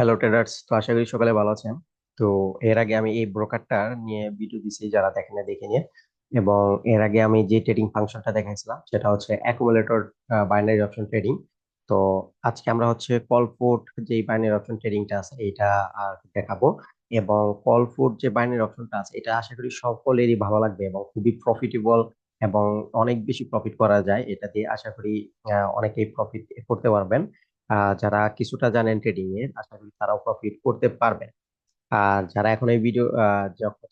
Hello traders তো আশা করি সকালে ভালো আছেন। তো এর আগে আমি এই ব্রোকারটা নিয়ে ভিডিও দিছি যারা দেখেন না, দেখে নিয়ে। এবং এর আগে আমি যে ট্রেডিং ফাংশনটা দেখাইছিলাম, সেটা হচ্ছে অ্যাকুমুলেটর বাইনারি অপশন ট্রেডিং তো আজকে আমরা হচ্ছে কল ফুড যে বাইনারি অপশন ট্রেডিংটা আছে এটা আর দেখাবো। এবং কল ফুড যে বাইনারি অপশনটা আছে, এটা আশা করি সকলেরই ভালো লাগবে এবং খুবই প্রফিটেবল এবং অনেক বেশি প্রফিট করা যায়। এটা দিয়ে আশা করি অনেকেই প্রফিট করতে পারবেন। যারা কিছুটা জানেন ট্রেডিং এর, আশা করি তারাও প্রফিট করতে পারবেন। আর যারা এখন এই ভিডিও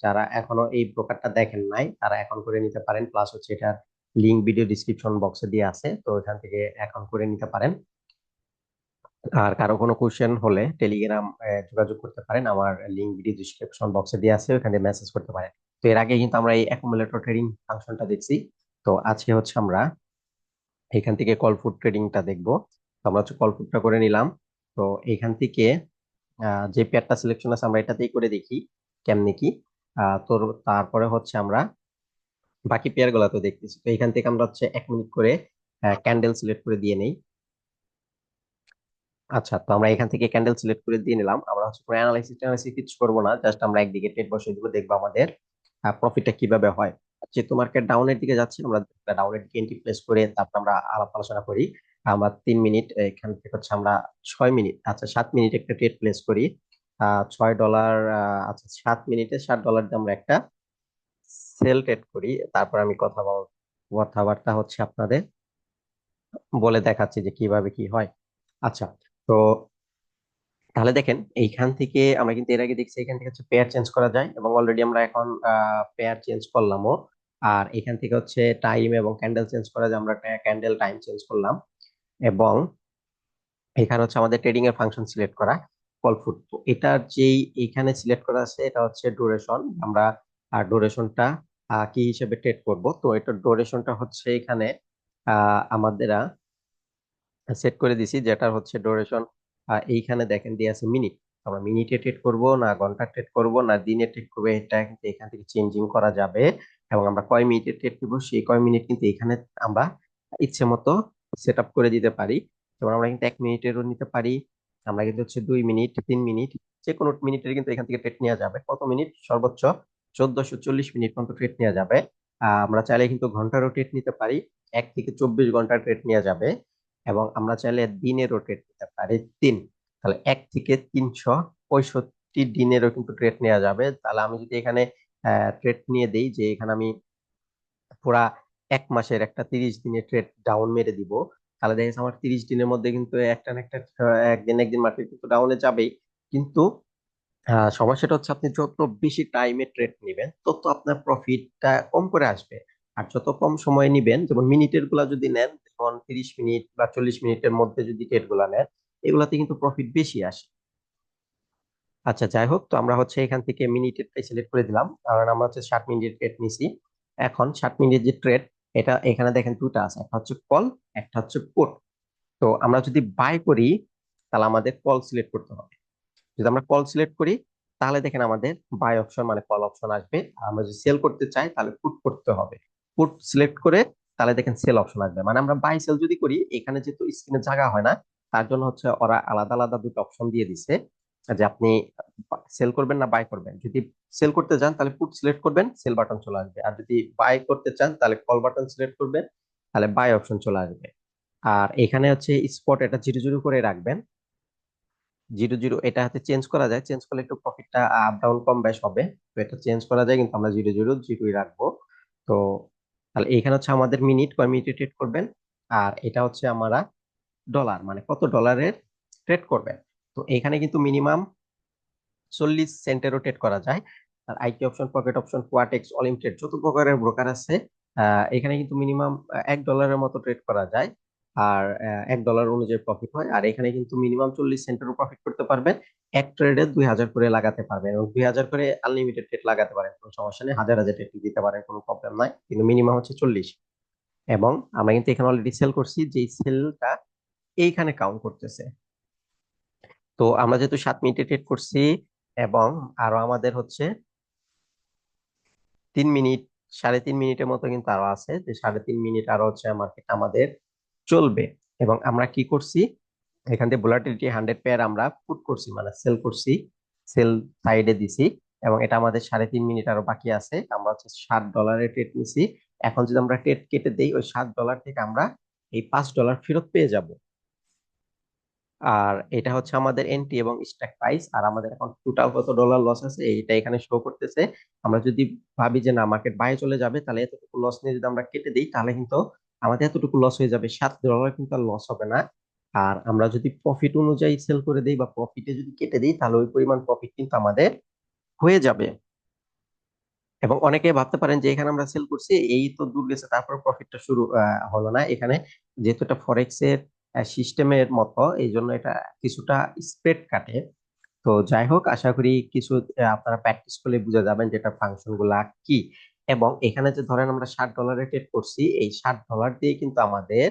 যারা এখনও এই ব্রোকারটা দেখেন নাই, তারা এখন করে নিতে পারেন প্লাস হচ্ছে এটার লিংক ভিডিও ডিসক্রিপশন বক্সে দিয়ে আছে, তো এখান থেকে এখন করে নিতে পারেন। আর কারও কোনো কোশ্চেন হলে টেলিগ্রাম যোগাযোগ করতে পারেন, আমার লিংক ভিডিও ডিসক্রিপশন বক্সে দিয়ে আছে, ওখানে মেসেজ করতে পারেন। তো এর আগে কিন্তু আমরা এই অ্যাকুমুলেটর ট্রেডিং ফাংশনটা দেখছি, তো আজকে হচ্ছে আমরা এখান থেকে কল ফুড ট্রেডিংটা দেখব। আমরা হচ্ছে কল ফুডটা করে নিলাম। তো এখান থেকে যে পেয়ারটা সিলেকশন আছে আমরা এটাতেই করে দেখি কেমনে কি। তো তারপরে হচ্ছে আমরা বাকি পেয়ারগুলা তো দেখতেছি। তো এখান থেকে আমরা হচ্ছে এক মিনিট করে ক্যান্ডেল সিলেক্ট করে দিয়ে নেই। আচ্ছা তো আমরা এখান থেকে ক্যান্ডেল সিলেক্ট করে দিয়ে নিলাম। আমরা হচ্ছে অ্যানালাইসিস ট্যানালাইসিস কিছু করব না জাস্ট আমরা একদিকে ট্রেড বসে দিব, দেখব আমাদের প্রফিটটা কীভাবে হয়। যেহেতু মার্কেট ডাউনের দিকে যাচ্ছে, আমরা ডাউনের দিকে এন্ট্রি প্লেস করে তারপর আমরা আলাপ আলোচনা করি। আমরা তিন মিনিট, এখান থেকে হচ্ছে আমরা ছয় মিনিট আচ্ছা সাত মিনিট একটা ট্রেড প্লেস করি। ছয় ডলার আচ্ছা সাত মিনিটে ষাট ডলার দিয়ে আমরা একটা সেল ট্রেড করি। তারপর আমি কথা কথাবার্তা হচ্ছে আপনাদের বলে দেখাচ্ছি যে কীভাবে কি হয়। আচ্ছা তো তাহলে দেখেন, এইখান থেকে আমরা কিন্তু এর আগে দেখছি এখান থেকে হচ্ছে পেয়ার চেঞ্জ করা যায় এবং অলরেডি আমরা এখন পেয়ার চেঞ্জ করলামও। আর এখান থেকে হচ্ছে টাইম এবং ক্যান্ডেল চেঞ্জ করা যায়, আমরা ক্যান্ডেল টাইম চেঞ্জ করলাম। এবং এখানে হচ্ছে আমাদের ট্রেডিং এর ফাংশন সিলেক্ট করা কল ফুড তো এটার যেই এখানে সিলেক্ট করা আছে, এটা হচ্ছে ডুরেশন আমরা আর ডুরেশনটা কি হিসেবে ট্রেড করব? তো এটা ডুরেশনটা হচ্ছে এখানে আমাদের সেট করে দিছি, যেটা হচ্ছে ডুরেশন এইখানে দেখেন দিয়ে আছে মিনিট আমরা মিনিটে ট্রেড করব, না ঘণ্টা ট্রেড করব, না দিনে ট্রেড করব, এটা কিন্তু এখান থেকে চেঞ্জিং করা যাবে। এবং আমরা কয় মিনিটে ট্রেড করব, সেই কয় মিনিট কিন্তু এখানে আমরা ইচ্ছে মতো সেট আপ করে দিতে পারি। যেমন আমরা কিন্তু এক মিনিটেরও নিতে পারি। আমরা কিন্তু হচ্ছে দুই মিনিট, তিন মিনিট যে কোনো মিনিটের কিন্তু এখান থেকে ট্রেড নেওয়া যাবে। কত মিনিট? সর্বোচ্চ চোদ্দশো চল্লিশ মিনিট পর্যন্ত ট্রেড নেওয়া যাবে। আমরা চাইলে কিন্তু ঘন্টারও ট্রেড নিতে পারি। এক থেকে চব্বিশ ঘণ্টার ট্রেড নেওয়া যাবে। এবং আমরা চাইলে দিনেরও ট্রেড নিতে পারি তিন। তাহলে এক থেকে তিনশো পঁয়ষট্টি দিনেরও কিন্তু ট্রেড নেওয়া যাবে। তাহলে আমি যদি এখানে ট্রেড নিয়ে দেই যে এখানে আমি পুরা এক মাসের একটা তিরিশ দিনের ট্রেড ডাউন মেরে দিব। তাহলে দেখা আমার তিরিশ দিনের মধ্যে কিন্তু একটা না একটা একদিন একদিন মার্কেট কিন্তু ডাউনে যাবেই। কিন্তু সমস্যাটা হচ্ছে আপনি যত বেশি টাইমে ট্রেড নেবেন, তত আপনার প্রফিটটা কম করে আসবে। আর যত কম সময় নিবেন, যেমন মিনিটেরগুলা যদি নেন, যেমন তিরিশ মিনিট বা চল্লিশ মিনিটের মধ্যে যদি ট্রেডগুলা নেন, এগুলাতে কিন্তু প্রফিট বেশি আসে। আচ্ছা যাই হোক, তো আমরা হচ্ছে এখান থেকে মিনিটেরটাই সিলেক্ট করে দিলাম। কারণ আমরা হচ্ছে ষাট মিনিটের ট্রেড নিছি। এখন ষাট মিনিটের যে ট্রেড এটা এখানে দেখেন দুটা আছে, একটা হচ্ছে কল একটা হচ্ছে পুট তো আমরা যদি বাই করি, তাহলে আমাদের কল সিলেক্ট করতে হবে। যদি আমরা কল সিলেক্ট করি, তাহলে দেখেন আমাদের বাই অপশন মানে কল অপশন আসবে। আর আমরা যদি সেল করতে চাই, তাহলে পুট করতে হবে। পুট সিলেক্ট করে, তাহলে দেখেন সেল অপশন আসবে। মানে আমরা বাই সেল যদি করি, এখানে যেহেতু স্ক্রিনে জায়গা হয় না, তার জন্য হচ্ছে ওরা আলাদা আলাদা দুটো অপশন দিয়ে দিছে। যে আপনি সেল করবেন না বাই করবেন। যদি সেল করতে চান তাহলে পুট সিলেক্ট করবেন সেল বাটন চলে আসবে। আর যদি বাই করতে চান, তাহলে কল বাটন সিলেক্ট করবেন, তাহলে বাই অপশন চলে আসবে। আর এখানে হচ্ছে স্পট এটা জিরো জিরো করে রাখবেন। জিরো জিরো এটা হাতে চেঞ্জ করা যায়। চেঞ্জ করলে একটু প্রফিটটা আপ ডাউন কম বেশ হবে। তো এটা চেঞ্জ করা যায়, কিন্তু আমরা জিরো জিরো জিরোই রাখব। তো তাহলে এখানে হচ্ছে আমাদের মিনিট কয় মিনিটে ট্রেড করবেন? আর এটা হচ্ছে আমরা ডলার মানে কত ডলারের ট্রেড করবেন? তো এখানে কিন্তু মিনিমাম চল্লিশ সেন্টেরও ট্রেড করা যায়। আর IT option pocket option Quotex অলিমিটেড যত প্রকারের ব্রোকার আছে এখানে কিন্তু মিনিমাম এক ডলারের মতো ট্রেড করা যায়। আর এক ডলার অনুযায়ী প্রফিট হয়। আর এখানে কিন্তু মিনিমাম চল্লিশ সেন্টেরও প্রফিট করতে পারবেন এক ট্রেডে দুই হাজার করে লাগাতে পারবেন এবং দুই হাজার করে আনলিমিটেড ট্রেড লাগাতে পারেন। কোনো সমস্যা নেই। হাজার হাজার ট্রেড দিতে পারেন, কোনো প্রবলেম নাই। কিন্তু মিনিমাম হচ্ছে চল্লিশ। এবং আমরা কিন্তু এখানে অলরেডি সেল করছি। যে সেলটা এইখানে কাউন্ট করতেছে। তো আমরা যেহেতু সাত মিনিটে ট্রেড করছি এবং আরও আমাদের হচ্ছে তিন মিনিট, সাড়ে তিন মিনিটের মতো কিন্তু আরও আছে, যে সাড়ে তিন মিনিট আরও হচ্ছে মার্কেট আমাদের চলবে। এবং আমরা কি করছি? এখান থেকে ভোলাটিলিটি হান্ড্রেড পেয়ার আমরা পুট করছি মানে সেল করছি সেল সাইডে দিছি, এবং এটা আমাদের সাড়ে তিন মিনিট আরও বাকি আছে, আমরা হচ্ছে সাত ডলারে ট্রেড নিছি। এখন যদি আমরা ট্রেড কেটে দেই, ওই সাত ডলার থেকে আমরা এই পাঁচ ডলার ফেরত পেয়ে যাব। আর এটা হচ্ছে আমাদের এন্ট্রি এবং স্ট্রাইক প্রাইস আর আমাদের এখন টোটাল কত ডলার লস আছে, এইটা এখানে শো করতেছে। আমরা যদি ভাবি যে না মার্কেট বাইরে চলে যাবে, তাহলে এতটুকু লস নিয়ে যদি আমরা কেটে দিই, তাহলে কিন্তু আমাদের এতটুকু লস হয়ে যাবে। সাত ডলার কিন্তু আর লস হবে না। আর আমরা যদি প্রফিট অনুযায়ী সেল করে দিই বা প্রফিটে যদি কেটে দিই, তাহলে ওই পরিমাণ প্রফিট কিন্তু আমাদের হয়ে যাবে। এবং অনেকে ভাবতে পারেন যে এখানে আমরা সেল করছি, এই তো দূর গেছে, তারপর প্রফিটটা শুরু হলো না। এখানে যেহেতু এটা ফরেক্স এর সিস্টেমের মতো এই জন্য এটা কিছুটা স্প্রেড কাটে। তো যাই হোক, আশা করি কিছু আপনারা প্র্যাকটিস করলে বুঝে যাবেন যেটা ফাংশনগুলা কি। এবং এখানে যে ধরেন আমরা ষাট ডলারে ট্রেড করছি, এই ষাট ডলার দিয়ে কিন্তু আমাদের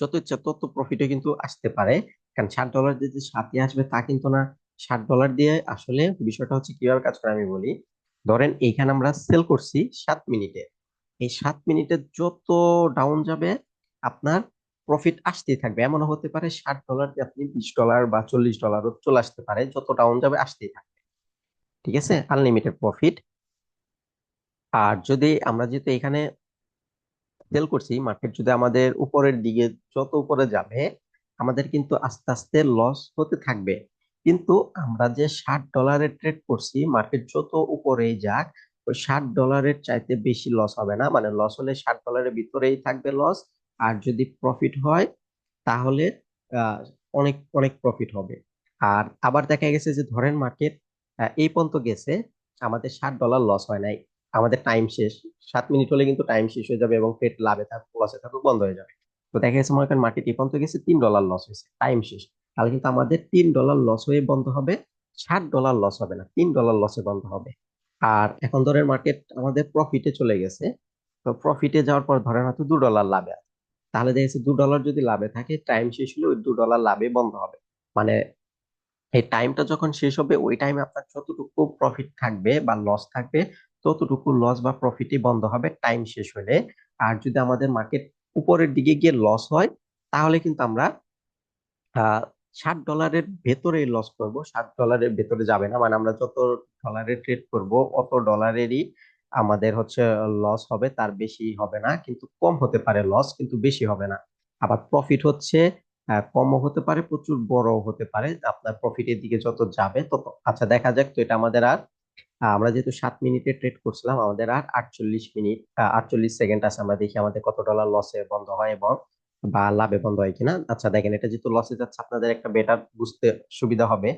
যত ইচ্ছা তত প্রফিটে কিন্তু আসতে পারে। কারণ ষাট ডলার দিয়ে যে সাথে আসবে তা কিন্তু না। ষাট ডলার দিয়ে আসলে বিষয়টা হচ্ছে কীভাবে কাজ করে আমি বলি। ধরেন এইখানে আমরা সেল করছি সাত মিনিটে। এই সাত মিনিটে যত ডাউন যাবে, আপনার প্রফিট আসতেই থাকবে। এমনও হতে পারে ষাট ডলার দিয়ে আপনি বিশ ডলার বা চল্লিশ ডলারও চলে আসতে পারে যত ডাউন যাবে আসতেই থাকবে। ঠিক আছে? আনলিমিটেড প্রফিট আর যদি আমরা যেহেতু এখানে সেল করছি মার্কেট যদি আমাদের উপরের দিকে যত উপরে যাবে, আমাদের কিন্তু আস্তে আস্তে লস হতে থাকবে। কিন্তু আমরা যে ষাট ডলারের ট্রেড করছি মার্কেট যত উপরেই যাক, ওই ষাট ডলারের চাইতে বেশি লস হবে না। মানে লস হলে ষাট ডলারের ভিতরেই থাকবে লস আর যদি প্রফিট হয়, তাহলে অনেক অনেক প্রফিট হবে। আর আবার দেখা গেছে যে, ধরেন মার্কেট এই পর্যন্ত গেছে, আমাদের ষাট ডলার লস হয় নাই। আমাদের টাইম শেষ। সাত মিনিট হলে কিন্তু টাইম শেষ হয়ে যাবে এবং ট্রেড লাভে থাকুক লসে থাকুক, বন্ধ হয়ে যাবে। তো দেখা গেছে, মনে করেন মার্কেট এই পর্যন্ত গেছে, তিন ডলার লস হয়েছে টাইম শেষ। তাহলে কিন্তু আমাদের তিন ডলার লস হয়ে বন্ধ হবে, ষাট ডলার লস হবে না, তিন ডলার লসে বন্ধ হবে। আর এখন ধরেন মার্কেট আমাদের প্রফিটে চলে গেছে, তো প্রফিটে যাওয়ার পর ধরেন হয়তো দু ডলার লাভে তাহলে দেখা যাচ্ছে দু ডলার যদি লাভে থাকে টাইম শেষ হলে ওই দু ডলার লাভে বন্ধ হবে। মানে এই টাইমটা যখন শেষ হবে, ওই টাইমে আপনার যতটুকু প্রফিট থাকবে বা লস থাকবে, ততটুকু লস বা প্রফিটই বন্ধ হবে টাইম শেষ হলে। আর যদি আমাদের মার্কেট উপরের দিকে গিয়ে লস হয়, তাহলে কিন্তু আমরা ষাট ডলারের ভেতরে লস করব। ষাট ডলারের ভেতরে যাবে না। মানে আমরা যত ডলারে ট্রেড করব, অত ডলারেরই আমাদের হচ্ছে লস হবে, তার বেশি হবে না, কিন্তু কম হতে পারে লস কিন্তু বেশি হবে না। আবার প্রফিট হচ্ছে কমও হতে পারে, প্রচুর বড় হতে পারে। আপনার প্রফিটের দিকে যত যাবে, তত। আচ্ছা দেখা যাক তো এটা আমাদের আর আমরা যেহেতু সাত মিনিটে ট্রেড করছিলাম, আমাদের আর আটচল্লিশ মিনিট আটচল্লিশ সেকেন্ড আছে, আমরা দেখি আমাদের কত ডলার লসে বন্ধ হয় এবং বা লাভে বন্ধ হয় কিনা। আচ্ছা দেখেন, এটা যেহেতু লসে যাচ্ছে, আপনাদের একটা বেটার বুঝতে সুবিধা হবে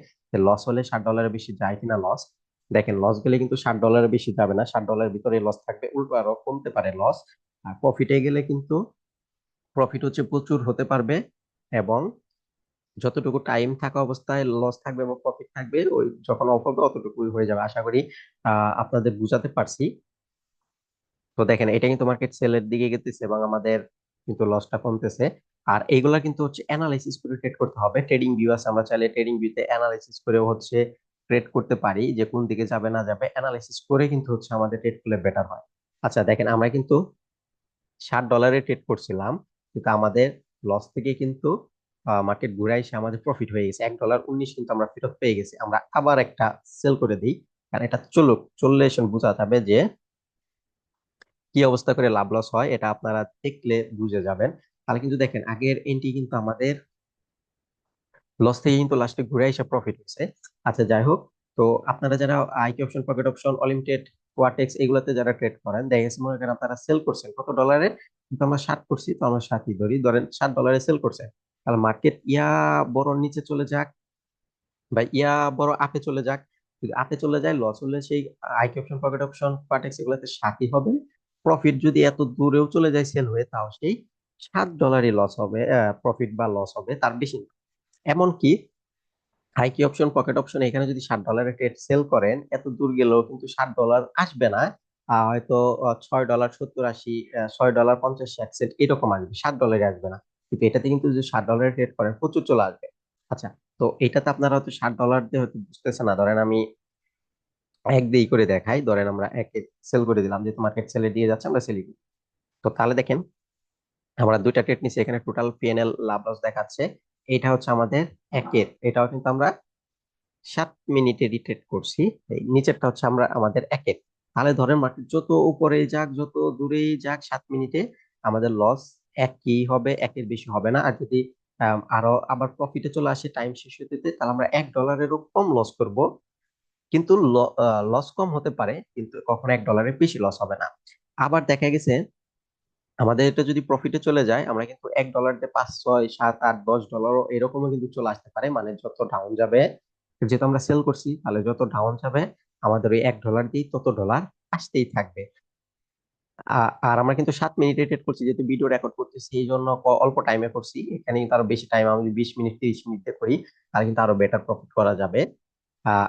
লস হলে ষাট ডলারের বেশি যায় কিনা লস দেখেন লস গেলে কিন্তু ষাট ডলারের বেশি যাবে না। ষাট ডলারের ভিতরে লস থাকবে, উল্টো আরও কমতে পারে লস আর প্রফিটে গেলে কিন্তু প্রফিট হচ্ছে প্রচুর হতে পারবে এবং যতটুকু টাইম থাকা অবস্থায় লস থাকবে এবং প্রফিট থাকবে, ওই যখন অফ হবে অতটুকুই হয়ে যাবে। আশা করি আপনাদের বুঝাতে পারছি। তো দেখেন, এটা কিন্তু মার্কেট সেলের দিকে গেতেছে এবং আমাদের কিন্তু লসটা কমতেছে। আর এইগুলা কিন্তু হচ্ছে অ্যানালাইসিস করে ট্রেড করতে হবে। ট্রেডিং ভিউ আছে, আমরা চাইলে ট্রেডিং ভিউতে অ্যানালাইসিস করেও হচ্ছে ট্রেড করতে পারি, যে কোন দিকে যাবে না যাবে অ্যানালাইসিস করে কিন্তু হচ্ছে আমাদের ট্রেড করলে বেটার হয়। আচ্ছা দেখেন আমরা কিন্তু ষাট ডলারে ট্রেড করছিলাম, কিন্তু আমাদের লস থেকে কিন্তু মার্কেট ঘুরে এসে আমাদের প্রফিট হয়ে গেছে। এক ডলার উনিশ কিন্তু আমরা ফেরত পেয়ে গেছি। আমরা আবার একটা সেল করে দিই, কারণ এটা চলুক, চললে এসে বোঝা যাবে যে কি অবস্থা করে লাভ লস হয়, এটা আপনারা দেখলে বুঝে যাবেন। তাহলে কিন্তু দেখেন, আগের এন্ট্রি কিন্তু আমাদের লস থেকে কিন্তু লাস্টে ঘুরে এসে প্রফিট হয়েছে। আচ্ছা যাই হোক। তো আপনারা যারা আইটি অপশন পকেট অপশন অলিমিটেড কোয়াটেক্স এগুলোতে যারা ট্রেড করেন, দেখা গেছে মনে করেন আপনারা সেল করছেন। কত ডলারে কিন্তু আমরা ষাট করছি, তো আমরা ষাটই ধরি। ধরেন ষাট ডলারে সেল করছেন তাহলে মার্কেট ইয়া বড় নিচে চলে যাক বা ইয়া বড় আপে চলে যাক। যদি আপে চলে যায় লস হলে সেই IQ option pocket option Quotex এগুলোতে ষাটই হবে। প্রফিট যদি এত দূরেও চলে যায় সেল হয়ে, তাও সেই সাত ডলারই লস হবে প্রফিট বা লস হবে, তার বেশি না। এমনকি হাইকি অপশন পকেট অপশন এখানে যদি ষাট ডলারের ট্রেড সেল করেন, এত দূর গেলেও কিন্তু ষাট ডলার আসবে না। হয়তো ছয় ডলার সত্তর আশি ছয় ডলার পঞ্চাশ এক সেন্ট এরকম আসবে, ষাট ডলারে আসবে না। কিন্তু এটাতে কিন্তু যদি ষাট ডলারের ট্রেড করেন, প্রচুর চলে আসবে। আচ্ছা তো এটাতে আপনারা হয়তো ষাট ডলার দিয়ে হয়তো বুঝতেছে না। ধরেন আমি এক দিয়ে করে দেখাই, ধরেন আমরা একে সেল করে দিলাম, যেহেতু মার্কেট সেলে দিয়ে যাচ্ছে, আমরা করি। তো তাহলে দেখেন, আমরা দুইটা ট্রেড নিচ্ছি এখানে টোটাল পিএনএল লাভ লস দেখাচ্ছে। এটা হচ্ছে আমাদের একের। এটাও কিন্তু আমরা সাত মিনিটে রিট্রেট করছি। এই নিচেরটা হচ্ছে আমরা আমাদের একের। তাহলে ধরেন মার্কেট যত উপরে যাক যত দূরেই যাক সাত মিনিটে আমাদের লস একই হবে একের বেশি হবে না। আর যদি আরও আবার প্রফিটে চলে আসে টাইম শেষ হতে, তাহলে আমরা এক ডলারেরও কম লস করব। কিন্তু লস কম হতে পারে কিন্তু কখনো এক ডলারের বেশি লস হবে না। আবার দেখা গেছে আমাদের এটা যদি প্রফিটে চলে যায়, আমরা কিন্তু এক ডলার দিয়ে পাঁচ, ছয়, সাত, আট, দশ ডলারও এরকমও কিন্তু চলে আসতে পারে। মানে যত ডাউন যাবে, যেহেতু আমরা সেল করছি, তাহলে যত ডাউন যাবে, আমাদের ওই এক ডলার দিয়ে তত ডলার আসতেই থাকবে। আর আমরা কিন্তু সাত মিনিটে ট্রেড করছি, যেহেতু ভিডিও রেকর্ড করতেছি, এই জন্য অল্প টাইমে করছি। এখানে কিন্তু আরও বেশি টাইম আমি বিশ মিনিট তিরিশ মিনিটে করি, তাহলে কিন্তু আরও বেটার প্রফিট করা যাবে।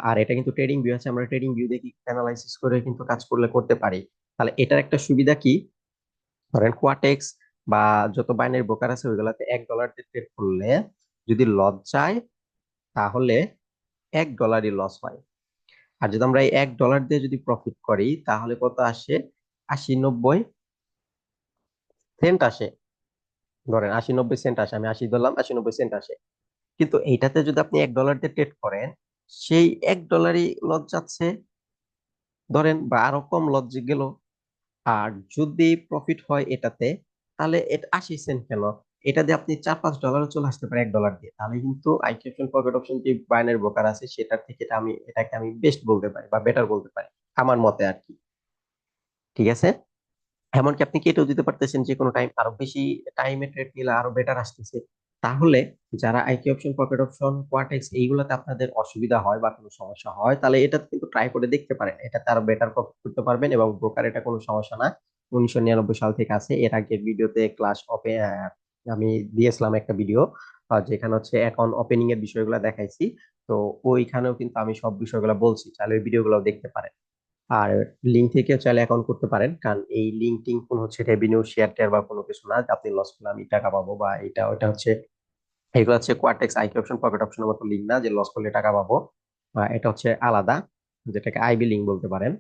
আর এটা কিন্তু ট্রেডিং ভিউ আছে, আমরা ট্রেডিং ভিউ দেখি অ্যানালাইসিস করে কিন্তু কাজ করলে করতে পারি। তাহলে এটার একটা সুবিধা কি? ধরেন কোয়াটেক্স বা যত বাইনারি ব্রোকার আছে, ওইগুলাতে এক ডলার দিয়ে ট্রেড করলে যদি লস যায় তাহলে এক ডলারই লস হয়। আর যদি আমরা এই এক ডলার দিয়ে যদি প্রফিট করি, তাহলে কত আসে? আশি নব্বই সেন্ট আসে। ধরেন আশি নব্বই সেন্ট আসে, আমি আশি ধরলাম, আশি নব্বই সেন্ট আসে। কিন্তু এইটাতে যদি আপনি এক ডলার দিয়ে ট্রেড করেন, সেই এক ডলারই লস যাচ্ছে। ধরেন বা আরও কম লস গেল আর যদি প্রফিট হয় এটাতে, তাহলে এটা, আশি সেন্ট কেন? এটা দিয়ে আপনি চার, পাঁচ ডলারও চলে আসতে পারে এক ডলার দিয়ে। তাহলে কিন্তু আইটি অপশন পকেট অপশন যে বাইনারি ব্রোকার আছে, সেটার থেকে এটা আমি, এটাকে আমি বেস্ট বলতে পারি বা বেটার বলতে পারি, আমার মতে আর কি। ঠিক আছে? এমনকি আপনি কেটেও দিতে পারতেছেন যে কোনো টাইম আরও বেশি টাইমে ট্রেড নিলে আরও বেটার আসতেছে। তাহলে যারা IQ option pocket option Quotex এইগুলোতে আপনাদের অসুবিধা হয় বা কোনো সমস্যা হয়, তাহলে এটা কিন্তু ট্রাই করে দেখতে পারেন। এটা আরও বেটার প্রফিট করতে পারবেন এবং ব্রোকার এটা কোনো সমস্যা না। উনিশশো নিরানব্বই সাল থেকে আছে। এর আগে ভিডিওতে ক্লাস ওপে আমি দিয়েছিলাম একটা ভিডিও যেখানে হচ্ছে এখন ওপেনিং এর বিষয়গুলো দেখাইছি। তো ওইখানেও কিন্তু আমি সব বিষয়গুলো বলছি। তাহলে ওই ভিডিওগুলো দেখতে পারেন। আর লিঙ্ক থেকে চাইলে অ্যাকাউন্ট করতে পারেন। কারণ এই লিঙ্ক টিঙ্ক কোনো হচ্ছে রেভিনিউ শেয়ার টেয়ার বা কোনো কিছু না। আপনি লস করলে আমি টাকা পাবো বা এটা, ওটা হচ্ছে, এগুলো হচ্ছে কোয়ার্টেক্স আইকি অপশন পকেট অপশনের মতো লিঙ্ক না যে লস করলে টাকা পাবো। বা এটা হচ্ছে আলাদা, যেটাকে আইবি লিঙ্ক বলতে পারেন।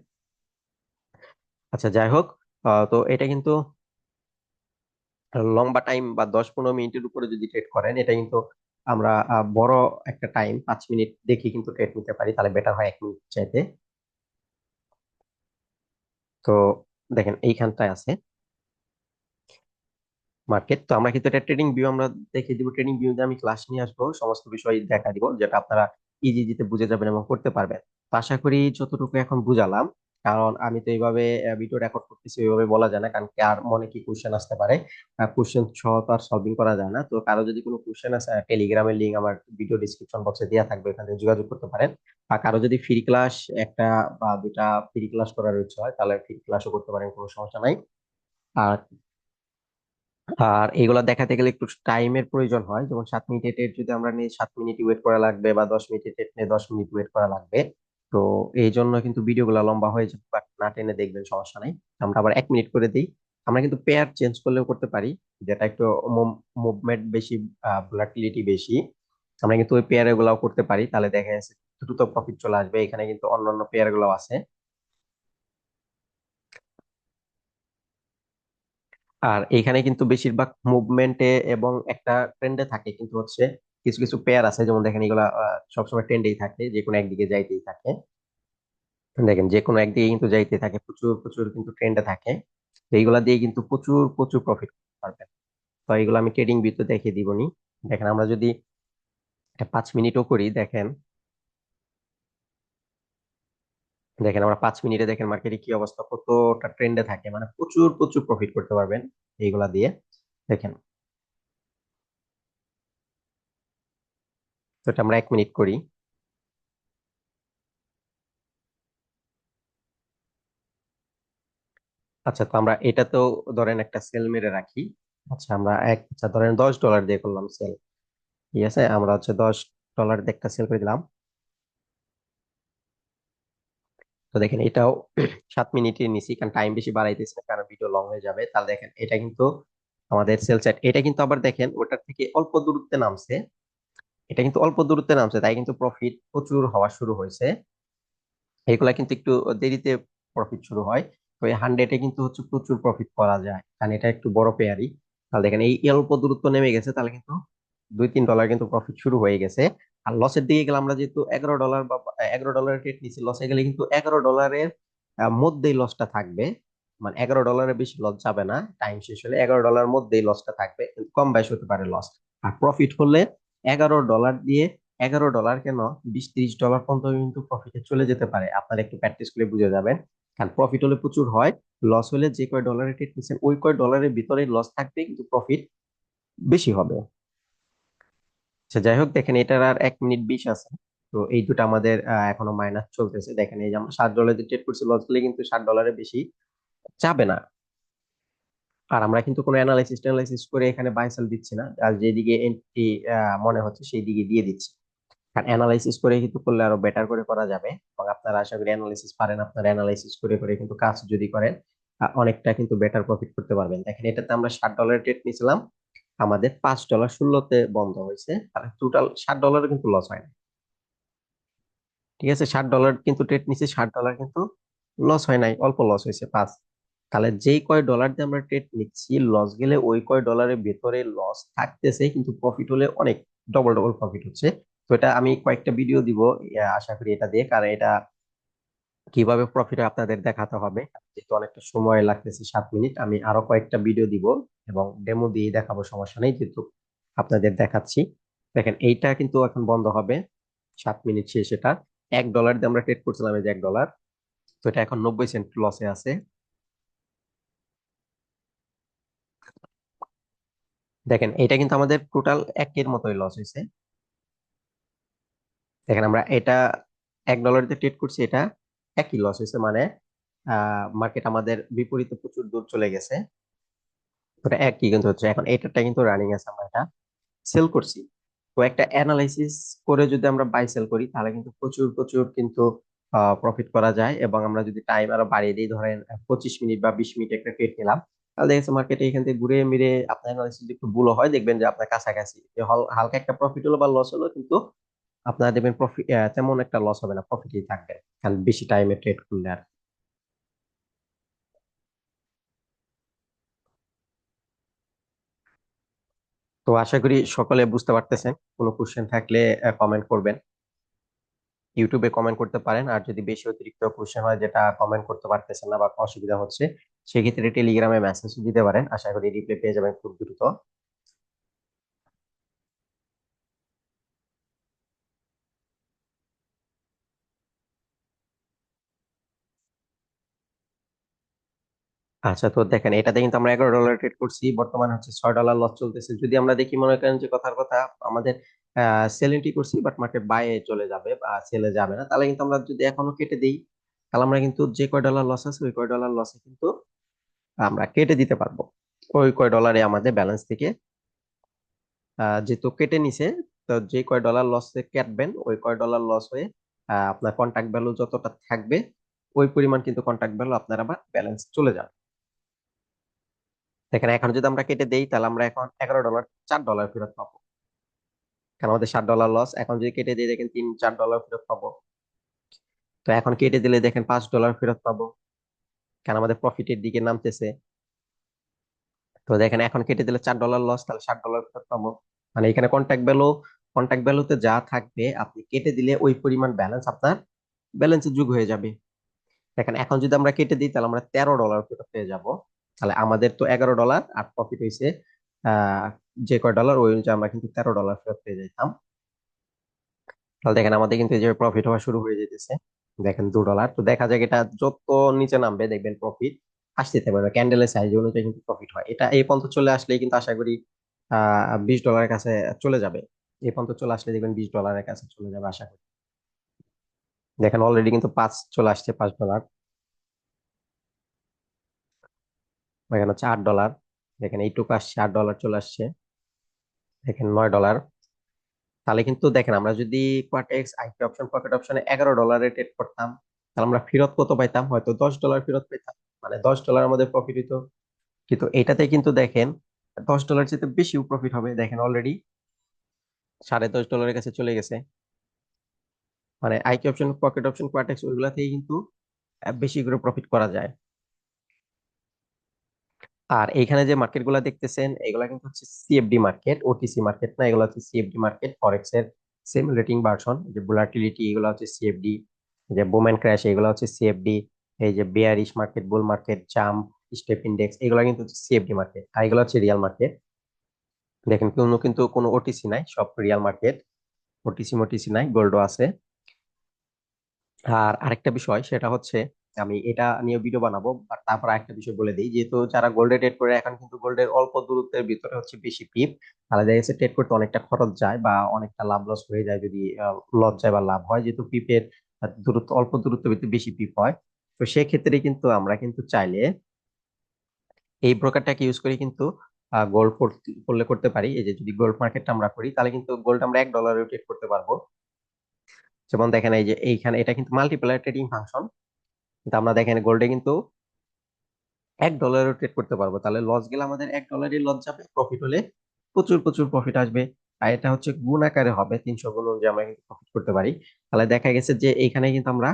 আচ্ছা যাই হোক তো এটা কিন্তু লম্বা টাইম বা দশ পনেরো মিনিটের উপরে যদি ট্রেড করেন, এটা কিন্তু আমরা বড় একটা টাইম পাঁচ মিনিট দেখে কিন্তু ট্রেড নিতে পারি। তাহলে বেটার হয় এক মিনিট চাইতে। তো দেখেন, এইখানটায় আছে। মার্কেট, তো আমরা কিন্তু এটা ট্রেডিং ভিউ আমরা দেখে দিব। ট্রেডিং ভিউতে আমি ক্লাস নিয়ে আসব, সমস্ত বিষয় দেখা দিব, যেটা আপনারা ইজি ইজিতে বুঝে যাবেন এবং করতে পারবেন। আশা করি যতটুকু এখন বুঝালাম কারণ আমি তো এইভাবে ভিডিও রেকর্ড করতেছি, ওইভাবে বলা যায় না। কারণ কার মনে কি কোশ্চেন আসতে পারে? কোশ্চেন সহ তো আর সলভিং করা যায় না। তো কারও যদি কোনো কোশ্চেন আছে টেলিগ্রামের লিঙ্ক আমার ভিডিও ডিসক্রিপশন বক্সে দেওয়া থাকবে এখানে যোগাযোগ করতে পারেন। আর কারও যদি ফ্রি ক্লাস একটা বা দুটা ফ্রি ক্লাস করার ইচ্ছা হয়, তাহলে ফ্রি ক্লাসও করতে পারেন, কোনো সমস্যা নাই। আর আর এগুলা দেখাতে গেলে একটু টাইমের প্রয়োজন হয়। যেমন সাত মিনিটের যদি আমরা নিই, সাত মিনিট ওয়েট করা লাগবে বা দশ মিনিটের নিয়ে দশ মিনিট ওয়েট করা লাগবে। তো এই জন্য কিন্তু ভিডিওগুলো লম্বা হয়ে যাবে বাট না টেনে দেখবেন সমস্যা নাই। আমরা আবার এক মিনিট করে দিই। আমরা কিন্তু পেয়ার চেঞ্জ করলেও করতে পারি, যেটা একটু মুভমেন্ট বেশি ভোলাটিলিটি বেশি। আমরা কিন্তু ওই পেয়ার গুলাও করতে পারি, তাহলে দেখা যাচ্ছে দ্রুত প্রফিট চলে আসবে। এখানে কিন্তু অন্যান্য পেয়ারগুলো আছে। আর এখানে কিন্তু বেশিরভাগ মুভমেন্টে এবং একটা ট্রেন্ডে থাকে, কিন্তু হচ্ছে কিছু কিছু পেয়ার আছে, যেমন দেখেন এগুলা সবসময় ট্রেন্ডেই থাকে যে কোনো একদিকে যাইতেই থাকে। দেখেন যে কোনো একদিকে কিন্তু যাইতে থাকে, প্রচুর প্রচুর কিন্তু ট্রেন্ডে থাকে। তো এইগুলা দিয়ে কিন্তু প্রচুর প্রচুর প্রফিট করতে পারবেন। তো এগুলো আমি ট্রেডিং ভিউতে দেখিয়ে দিবনি। দেখেন আমরা যদি একটা পাঁচ মিনিটও করি, দেখেন। দেখেন আমরা পাঁচ মিনিটে দেখেন মার্কেটে কি অবস্থা, কতটা ট্রেন্ডে থাকে। মানে প্রচুর প্রচুর প্রফিট করতে পারবেন এইগুলা দিয়ে। দেখেন। তো এটা আমরা এক মিনিট করি। আচ্ছা তো আমরা এটা তো ধরেন একটা সেল মেরে রাখি। আচ্ছা আমরা এক আচ্ছা ধরেন দশ ডলার দিয়ে করলাম সেল। ঠিক আছে? আমরা হচ্ছে দশ ডলার দিয়ে একটা সেল করে দিলাম। তো দেখেন, এটাও সাত মিনিটের নিছি, কারণ টাইম বেশি বাড়াইতেছি না, কারণ ভিডিও লং হয়ে যাবে। তাহলে দেখেন, এটা কিন্তু আমাদের সেল সেট এটা কিন্তু আবার দেখেন, ওটার থেকে অল্প দূরত্বে নামছে। এটা কিন্তু অল্প দূরত্বে নামছে, তাই কিন্তু প্রফিট প্রচুর হওয়া শুরু হয়েছে। এগুলা কিন্তু একটু দেরিতে প্রফিট শুরু হয়। তো এই হান্ড্রেডে কিন্তু হচ্ছে প্রচুর প্রফিট করা যায়। কারণ এটা একটু বড় পেয়ারই তাহলে দেখেন এই অল্প দূরত্ব নেমে গেছে, তাহলে কিন্তু দুই তিন ডলার কিন্তু প্রফিট শুরু হয়ে গেছে। আর লসের দিকে গেলে আমরা যেহেতু এগারো ডলার বা এগারো ডলারের ট্রেড নিচ্ছি লসে গেলে কিন্তু এগারো ডলারের মধ্যেই লসটা থাকবে। মানে এগারো ডলারের বেশি লস যাবে না। টাইম শেষ হলে এগারো ডলার মধ্যেই লসটা থাকবে। কম বেশ হতে পারে লস আর প্রফিট হলে এগারো ডলার দিয়ে এগারো ডলার কেন বিশ ত্রিশ ডলার পর্যন্ত কিন্তু প্রফিটে চলে যেতে পারে। আপনারা একটু প্র্যাকটিস করে বুঝে যাবেন। কারণ প্রফিট হলে প্রচুর হয় লস হলে যে কয় ডলারের ট্রেড নিচ্ছেন ওই কয় ডলারের ভিতরে লস থাকবে কিন্তু প্রফিট বেশি হবে। আচ্ছা যাই হোক, দেখেন এটার আর এক মিনিট বিশ আছে। তো এই দুটো আমাদের এখনও মাইনাস চলতেছে। দেখেন এই যে আমরা ষাট ডলার ট্রেড করছি লস হলে কিন্তু ষাট ডলারের বেশি যাবে না। আর আমরা কিন্তু কোনো অ্যানালাইসিস ট্যানালাইসিস করে এখানে বাই সেল দিচ্ছি না। আর যেদিকে এন্ট্রি মনে হচ্ছে সেই দিকে দিয়ে দিচ্ছি। কারণ অ্যানালাইসিস করে কিন্তু করলে আরও বেটার করে করা যাবে। এবং আপনারা আশা করি অ্যানালাইসিস পারেন, আপনারা অ্যানালাইসিস করে করে কিন্তু কাজ যদি করেন অনেকটা কিন্তু বেটার প্রফিট করতে পারবেন। দেখেন, এটাতে আমরা ষাট ডলার ট্রেড নিয়েছিলাম। আমাদের পাঁচ ডলার ষোলোতে বন্ধ হয়েছে। আর টোটাল ষাট ডলার কিন্তু লস হয় না ঠিক আছে, ষাট ডলার কিন্তু ট্রেড নিচ্ছে ষাট ডলার কিন্তু লস হয় নাই। অল্প লস হয়েছে পাঁচ। তাহলে যেই কয় ডলার দিয়ে আমরা ট্রেড নিচ্ছি লস গেলে ওই কয় ডলারের ভেতরে লস থাকতেছে, কিন্তু প্রফিট হলে অনেক ডবল ডবল প্রফিট হচ্ছে। তো এটা আমি কয়েকটা ভিডিও দিব আশা করি এটা দিয়ে কারণ এটা কীভাবে প্রফিট আপনাদের দেখাতে হবে। যেহেতু অনেকটা সময় লাগতেছে, সাত মিনিট, আমি আরও কয়েকটা ভিডিও দিব এবং ডেমো দিয়ে দেখাবো, সমস্যা নেই, যেহেতু আপনাদের দেখাচ্ছি। দেখেন, এইটা কিন্তু এখন বন্ধ হবে, সাত মিনিট শেষ এটা। এক ডলার দিয়ে আমরা ট্রেড করছিলাম, এই যে এক ডলার তো এটা এখন নব্বই সেন্ট লসে আছে। দেখেন, এটা কিন্তু আমাদের টোটাল একের মতোই লস হয়েছে দেখেন, আমরা এটা এক ডলার ট্রেড করছি, এটা একই লস হয়েছে মানে মার্কেট আমাদের বিপরীতে প্রচুর দূর চলে গেছে। ওটা একই কিন্তু হচ্ছে, এখন এটাটা কিন্তু রানিং আছে, আমরা এটা সেল করছি। তো একটা অ্যানালাইসিস করে যদি আমরা বাই সেল করি, তাহলে কিন্তু প্রচুর প্রচুর কিন্তু প্রফিট করা যায় এবং আমরা যদি টাইম আরও বাড়িয়ে দিই, ধরেন, পঁচিশ মিনিট বা বিশ মিনিট একটা ট্রেড নিলাম তাহলে দেখেছে মার্কেটে এখান থেকে ঘুরে মিরে আপনার অ্যানালাইসিস একটু ভুল হয়, দেখবেন যে আপনার কাছাকাছি। হল- হালকা একটা প্রফিট হলো বা লস হলো, কিন্তু আপনার দেখবেন প্রফিট তেমন একটা লস হবে না প্রফিটই থাকবে। কারণ বেশি টাইমে ট্রেড করলে আর তো আশা করি সকলে বুঝতে পারতেছেন। কোনো কোশ্চেন থাকলে কমেন্ট করবেন। ইউটিউবে কমেন্ট করতে পারেন, আর যদি বেশি অতিরিক্ত কোশ্চেন হয় যেটা কমেন্ট করতে পারতেছেন না বা অসুবিধা হচ্ছে সেক্ষেত্রে টেলিগ্রামে মেসেজ দিতে পারেন। আশা করি রিপ্লাই পেয়ে যাবেন খুব দ্রুত। আচ্ছা তো দেখেন, এটাতে কিন্তু আমরা এগারো ডলার ট্রেড করছি। বর্তমানে হচ্ছে ছয় ডলার লস চলতেছে। যদি আমরা দেখি, মনে করেন যে কথার কথা, আমাদের সেল করছি বাট মার্কেট বাইরে চলে যাবে বা সেলে যাবে না। তাহলে কিন্তু আমরা যদি এখনও কেটে দিই, তাহলে আমরা কিন্তু যে কয় ডলার লস আছে, ওই কয় ডলার লসে কিন্তু আমরা কেটে দিতে পারব। ওই কয় ডলারে আমাদের ব্যালেন্স থেকে যেহেতু কেটে নিছে, তো যে কয় ডলার লসে কাটবেন, ওই কয় ডলার লস হয়ে আপনার কন্ট্যাক্ট ভ্যালু যতটা থাকবে, ওই পরিমাণ কিন্তু কন্ট্যাক্ট ভ্যালু আপনার আবার ব্যালেন্স চলে যাবে। দেখেন, এখন যদি আমরা কেটে দেই, তাহলে আমরা এখন এগারো ডলার চার ডলার ফেরত পাবো। কারণ আমাদের ষাট ডলার লস এখন যদি কেটে দিই, দেখেন তিন, চার ডলার ফেরত পাবো। তো এখন কেটে দিলে দেখেন পাঁচ ডলার ফেরত পাবো। কারণ আমাদের প্রফিটের দিকে নামতেছে। তো দেখেন, এখন কেটে দিলে চার ডলার লস তাহলে ষাট ডলার পাবো মানে এখানে কন্ট্যাক্ট ভ্যালু কন্ট্যাক্ট ভ্যালুতে যা থাকবে, আপনি কেটে দিলে ওই পরিমাণ ব্যালেন্স আপনার ব্যালেন্সে যোগ হয়ে যাবে। দেখেন, এখন যদি আমরা কেটে দিই, তাহলে আমরা তেরো ডলার পেয়ে যাব। তাহলে আমাদের তো এগারো ডলার আর প্রফিট হয়েছে যে কয় ডলার ওই অনুযায়ী আমরা কিন্তু তেরো ডলার ফেরত পেয়ে যেতাম তাহলে দেখেন, আমাদের কিন্তু এই যে প্রফিট হওয়া শুরু হয়ে যেতেছে দেখেন দু ডলার তো দেখা যায় এটা যত নিচে নামবে, দেখবেন প্রফিট আসতে থাকবে ক্যান্ডেলের সাইজ অনুযায়ী কিন্তু প্রফিট হয়। এটা এই পর্যন্ত চলে আসলে কিন্তু আশা করি বিশ ডলারের কাছে চলে যাবে। এই পর্যন্ত চলে আসলে দেখবেন বিশ ডলারের কাছে চলে যাবে আশা করি। দেখেন অলরেডি কিন্তু পাঁচ চলে আসছে, পাঁচ ডলার এখানে হচ্ছে আট ডলার দেখেন এইটুকু আসছে, আট ডলার চলে আসছে। দেখেন নয় ডলার তাহলে কিন্তু দেখেন, আমরা যদি কোয়াটেক্স আইপি অপশন পকেট অপশনে এগারো ডলারে ট্রেড করতাম, তাহলে আমরা ফেরত কত পাইতাম? হয়তো দশ ডলার ফেরত পেতাম মানে দশ ডলার আমাদের প্রফিট হতো কিন্তু এটাতে কিন্তু দেখেন, দশ ডলার চেয়ে বেশি প্রফিট হবে। দেখেন অলরেডি সাড়ে দশ ডলারের কাছে চলে গেছে। মানে IQ option pocket option Quotex ওইগুলা থেকে কিন্তু বেশি করে প্রফিট করা যায়। আর এইখানে যে মার্কেটগুলা দেখতেছেন, এগুলা কিন্তু হচ্ছে সিএফডি মার্কেট ওটিসি মার্কেট না, এগুলো হচ্ছে সিএফডি মার্কেট ফরেক্স এর সিমুলেটিং ভার্সন যে ভোলাটিলিটি এগুলো হচ্ছে সিএফডি যে বোম্যান ক্র্যাশ এগুলো হচ্ছে সিএফডি এই যে bearish market bull market jump step index এগুলো কিন্তু হচ্ছে সিএফডি মার্কেট আর এগুলো হচ্ছে রিয়াল মার্কেট দেখেন, কোনো কিন্তু কোনো ওটিসি নাই, সব রিয়াল মার্কেট ওটিসি মোটিসি নাই গোল্ডও আছে। আর আরেকটা বিষয়, সেটা হচ্ছে আমি এটা নিয়ে ভিডিও বানাবো বাট তারপর একটা বিষয় বলে দিই। যেহেতু যারা গোল্ডে ট্রেড করে, এখন কিন্তু গোল্ডের অল্প দূরত্বের ভিতরে হচ্ছে বেশি পিপ তাহলে দেখা যাচ্ছে ট্রেড করতে অনেকটা খরচ যায় বা অনেকটা লাভ লস হয়ে যায় যদি লস যায় বা লাভ হয়। যেহেতু পিপের দূরত্ব, অল্প দূরত্বের ভিতরে বেশি পিপ হয়। তো সেক্ষেত্রে কিন্তু আমরা কিন্তু চাইলে এই ব্রোকারটাকে ইউজ করে কিন্তু গোল্ড করলে করতে পারি। এই যে যদি গোল্ড মার্কেটটা আমরা করি, তাহলে কিন্তু গোল্ড আমরা এক ডলারে ট্রেড করতে পারব। যেমন দেখেন এই যে এইখানে, এটা কিন্তু মাল্টিপ্লায়ার ট্রেডিং ফাংশন কিন্তু আমরা দেখেন গোল্ডে কিন্তু এক ডলারও ট্রেড করতে পারব। তাহলে লস গেলে আমাদের এক ডলারই লস যাবে প্রফিট হলে প্রচুর প্রচুর প্রফিট আসবে। আর এটা হচ্ছে গুণ আকারে হবে, তিনশো গুণ অনুযায়ী আমরা কিন্তু প্রফিট করতে পারি। তাহলে দেখা গেছে যে এখানে কিন্তু আমরা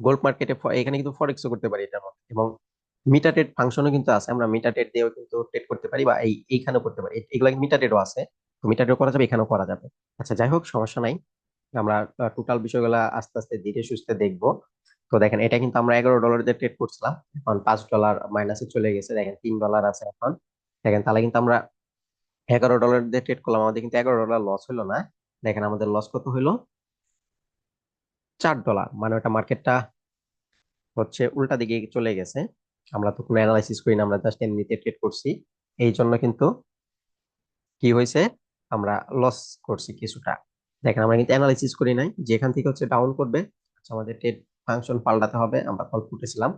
গোল্ড মার্কেটে এখানে কিন্তু ফরেক্সও করতে পারি এটার মধ্যে। এবং মিটার ট্রেড ফাংশনও কিন্তু আছে, আমরা মিটার ট্রেড দিয়েও কিন্তু ট্রেড করতে পারি বা এই, এইখানেও করতে পারি। এগুলো মিটার ট্রেডও আছে, তো মিটার ট্রেড করা যাবে, এখানেও করা যাবে। আচ্ছা যাই হোক, সমস্যা নাই। আমরা টোটাল বিষয়গুলো আস্তে আস্তে ধীরে সুস্থে দেখব। তো দেখেন, এটা কিন্তু আমরা এগারো ডলার দিয়ে ট্রেড করছিলাম। এখন পাঁচ ডলার মাইনাসে চলে গেছে। দেখেন, তিন ডলার আছে এখন। দেখেন, তাহলে কিন্তু আমরা এগারো ডলার দিয়ে ট্রেড করলাম। আমাদের কিন্তু এগারো ডলার লস হলো না। দেখেন, আমাদের লস কত হলো? চার ডলার মানে ওটা মার্কেটটা হচ্ছে উল্টা দিকে চলে গেছে। আমরা তো কোনো অ্যানালাইসিস করি না, আমরা জাস্ট এমনিতে ট্রেড করছি। এই জন্য কিন্তু কি হয়েছে? আমরা লস করছি কিছুটা। দেখেন, আমরা কিন্তু অ্যানালাইসিস করি নাই। যেখান থেকে হচ্ছে ডাউন করবে আচ্ছা আমাদের ট্রেড ফাংশন পাল্টাতে হবে, আমরা কল ফুটেছিলাম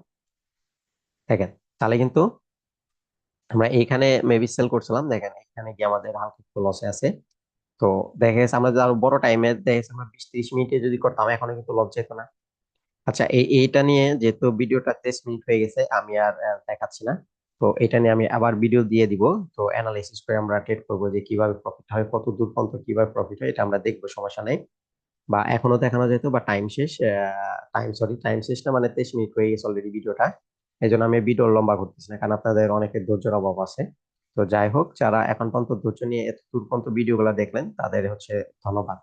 দেখেন, তাহলে কিন্তু আমরা এইখানে মেবি সেল করছিলাম, দেখেন এখানে গিয়ে আমাদের হালকা একটু লসে আছে। তো দেখা গেছে আমরা আরও বড় টাইমে দেখা গেছে আমরা বিশ ত্রিশ মিনিটে যদি করতাম, এখনও কিন্তু লস যেত না। আচ্ছা এই, এইটা নিয়ে যেহেতু ভিডিওটা তেইশ মিনিট হয়ে গেছে, আমি আর দেখাচ্ছি না। তো এটা নিয়ে আমি আবার ভিডিও দিয়ে দিব। তো অ্যানালাইসিস করে আমরা ট্রেড করব যে কীভাবে প্রফিট হয়, কত দূর পর্যন্ত কীভাবে প্রফিট হয়, এটা আমরা দেখব, সমস্যা নেই। বা এখনও দেখানো যেত বা টাইম শেষ টাইম সরি টাইম শেষ না মানে তেইশ মিনিট হয়ে গেছে অলরেডি ভিডিওটা। এই জন্য আমি ভিডিও লম্বা করতেছি না, কারণ আপনাদের অনেকের ধৈর্যের অভাব আছে। তো যাই হোক, যারা এখন পর্যন্ত ধৈর্য নিয়ে এত দূর পর্যন্ত ভিডিওগুলো দেখলেন, তাদের হচ্ছে ধন্যবাদ।